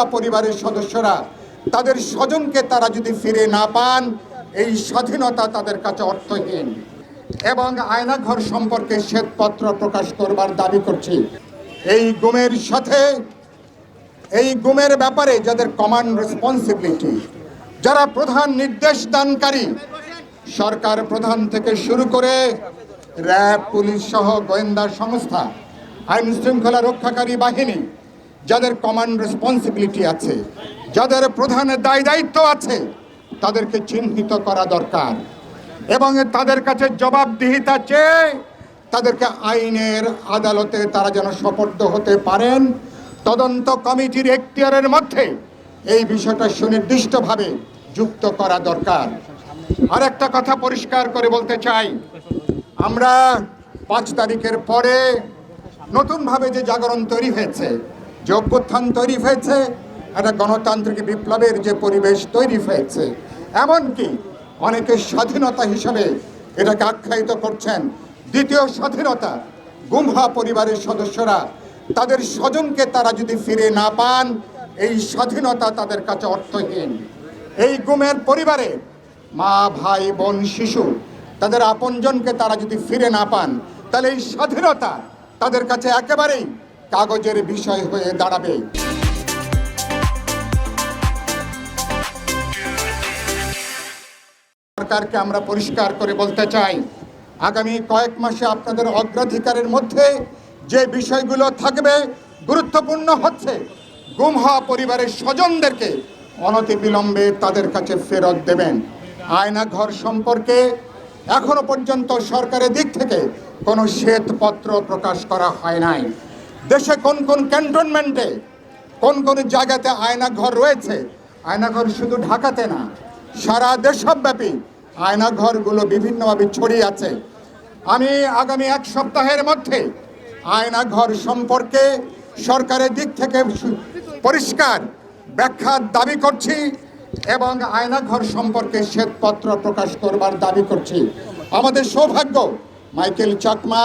গুমহা পরিবারের সদস্যরা, তাদের স্বজনকে তারা যদি ফিরে না পান, এই স্বাধীনতা তাদের কাছে অর্থহীন। এবং আয়নাঘর সম্পর্কে শ্বেতপত্র প্রকাশ করবার দাবি করছি। এই গুমের সাথে, এই গুমের ব্যাপারে যাদের কমান্ড রেসপন্সিবিলিটি যারা প্রধান নির্দেশ দানকারী, সরকার প্রধান থেকে শুরু করে র্যাব, পুলিশ সহ গোয়েন্দা সংস্থা আইন শৃঙ্খলা রক্ষাকারী বাহিনী যাদের কমান্ড রেসপন্সিবিলিটি আছে, যাদের প্রধান দায় দায়িত্ব আছে, তাদেরকে চিহ্নিত করা দরকার। এবং তাদের কাছে জবাবদিহিতা চেয়ে তাদেরকে আইনের আদালতে তারা যেন সোপর্দ হতে পারেন, তদন্ত কমিটির এখতিয়ারের মধ্যে এই বিষয়টা সুনির্দিষ্টভাবে যুক্ত করা দরকার। আর একটা কথা পরিষ্কার করে বলতে চাই, আমরা পাঁচ তারিখের পরে নতুনভাবে যে জাগরণ তৈরি হয়েছে যে অভ্যুত্থান তৈরি হয়েছে, একটা গণতান্ত্রিক বিপ্লবের যে পরিবেশ তৈরি হয়েছে। এমনকি অনেকে স্বাধীনতা হিসাবে এটাকে আখ্যায়িত করছেন। দ্বিতীয় স্বাধীনতা, গুমহা পরিবারের সদস্যরা, তাদের স্বজনকে তারা যদি ফিরে না পান, এই স্বাধীনতা তাদের কাছে অর্থহীন। এই গুমের পরিবারে মা, ভাই, বোন, শিশু, তাদের আপনজনকে তারা যদি ফিরে না পান, তাহলে এই স্বাধীনতা তাদের কাছে একেবারেই কাগজের বিষয় হয়ে দাঁড়াবে। সরকারকে আমরা পরিষ্কার করে বলতে চাই, আগামী কয়েক মাসে আপনাদের অগ্রাধিকারের মধ্যে যে বিষয়গুলো থাকবে গুরুত্বপূর্ণ হচ্ছে, গুম হওয়া পরিবারের স্বজনদেরকে অনতিবিলম্বে তাদের কাছে ফেরত দেবেন। আয়না ঘর সম্পর্কে এখনও পর্যন্ত সরকারের দিক থেকে কোনো শ্বেতপত্র প্রকাশ করা হয় নাই। দেশে কোন কোন ক্যান্টনমেন্টে, কোন কোন জায়গাতে আয়নাঘর রয়েছে? আয়নাঘর শুধু ঢাকাতে না, সারা দেশব্যাপী আয়নাঘরগুলো বিভিন্নভাবে ছড়িয়ে আছে। আমি আগামী এক সপ্তাহের মধ্যে আয়নাঘর সম্পর্কে সরকারের দিক থেকে পরিষ্কার ব্যাখ্যার দাবি করছি এবং আয়নাঘর সম্পর্কে শ্বেতপত্র প্রকাশ করবার দাবি করছি। আমাদের সৌভাগ্য, মাইকেল চাকমা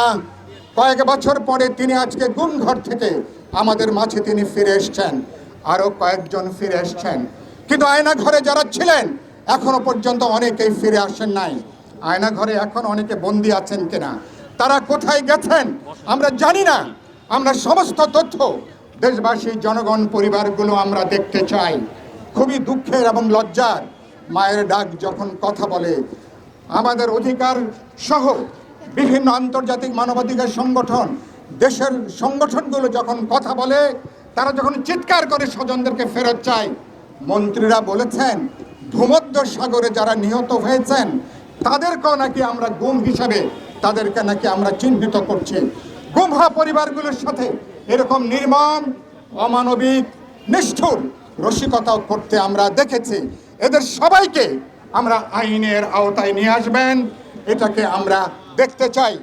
কয়েক বছর পরে তিনি আজকে গুমঘর থেকে আমাদের মাঝে তিনি ফিরে এসছেন। আরও কয়েকজন ফিরে এসছেন। কিন্তু আয়না ঘরে যারা ছিলেন, এখনও পর্যন্ত অনেকেই ফিরে আসেন নাই। আয়না ঘরে এখন অনেকে বন্দি আছেন কিনা? তারা কোথায় গেছেন? আমরা জানি না। আমরা সমস্ত তথ্য দেশবাসী, জনগণ, পরিবারগুলো আমরা দেখতে চাই। খুবই দুঃখের এবং লজ্জার। মায়ের ডাক যখন কথা বলে, আমাদের অধিকার সহ বিভিন্ন আন্তর্জাতিক মানবাধিকার সংগঠন, দেশের সংগঠনগুলো যখন কথা বলে, তারা যখন চিৎকার করে স্বজনদেরকে ফেরত চায়, মন্ত্রীরা বলেছেন, ভূমধ্য সাগরে যারা নিহত হয়েছেন, তাদেরকেও নাকি আমরা গুম হিসাবে, তাদেরকে নাকি আমরা চিহ্নিত করছি। গুম হওয়া পরিবারগুলোর সাথে এরকম নির্মম, অমানবিক, নিষ্ঠুর রসিকতাও করতে আমরা দেখেছি। এদের সবাইকে আমরা আইনের আওতায় নিয়ে আসবেন। এটাকে আমরা দেখতে চাই।